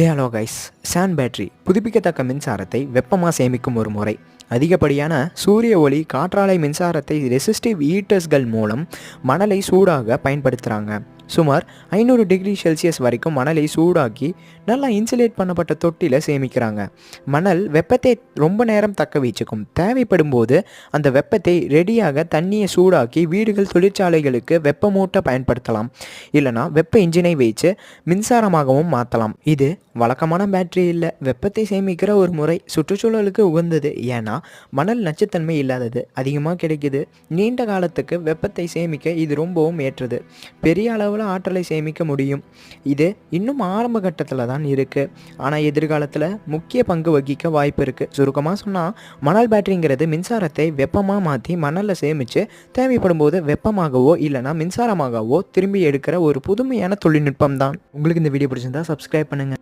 Hey hello guys sand battery புதுப்பிக்கத்தக்க மின்சாரத்தை வெப்பமாக சேமிக்கும் ஒரு முறை. அதிகப்படியான சூரிய ஒளி காற்றாலை மின்சாரத்தை ரெசிஸ்டிவ் ஈட்டர்ஸ்கள் மூலம் மணலை சூடாக பயன்படுத்துகிறாங்க சுமார் ஐநூறு டிகிரி செல்சியஸ் வரைக்கும் மணலை சூடாக்கி நல்லா இன்சுலேட் பண்ணப்பட்ட தொட்டியில் சேமிக்கிறாங்க. மணல் வெப்பத்தை ரொம்ப நேரம் தக்க வச்சுக்கும். தேவைப்படும் போது அந்த வெப்பத்தை ரெடியாக தண்ணியை சூடாக்கி வீடுகள் தொழிற்சாலைகளுக்கு வெப்பமூட்ட பயன்படுத்தலாம். இல்லைனா வெப்ப இன்ஜினை வைத்து மின்சாரமாகவும் மாற்றலாம் இது வழக்கமான பேட்டரி இல்லை. வெப்பத்தை சேமிக்கிற ஒரு முறை சுற்றுச்சூழலுக்கு உகந்தது. ஏன்னா மணல் நச்சுத்தன்மை இல்லாதது அதிகமாக கிடைக்குது. நீண்ட காலத்துக்கு வெப்பத்தை சேமிக்க இது ரொம்பவும் ஏற்றது. பெரிய அளவில் ஆற்றலை சேமிக்க முடியும். இது இன்னும் ஆரம்ப கட்டத்தில் தான் இருக்குது ஆனால் எதிர்காலத்தில் முக்கிய பங்கு வகிக்க வாய்ப்பு இருக்குது சுருக்கமாக சொன்னால் மணல் பேட்டரிங்கிறது மின்சாரத்தை வெப்பமாக மாற்றி மணலில் சேமித்து தேவைப்படும் போது வெப்பமாகவோ இல்லைனா மின்சாரமாகவோ திரும்பி எடுக்கிற ஒரு புதுமையான தொழில்நுட்பம் தான். உங்களுக்கு இந்த வீடியோ பிடிச்சிருந்தா சப்ஸ்கிரைப் பண்ணுங்கள்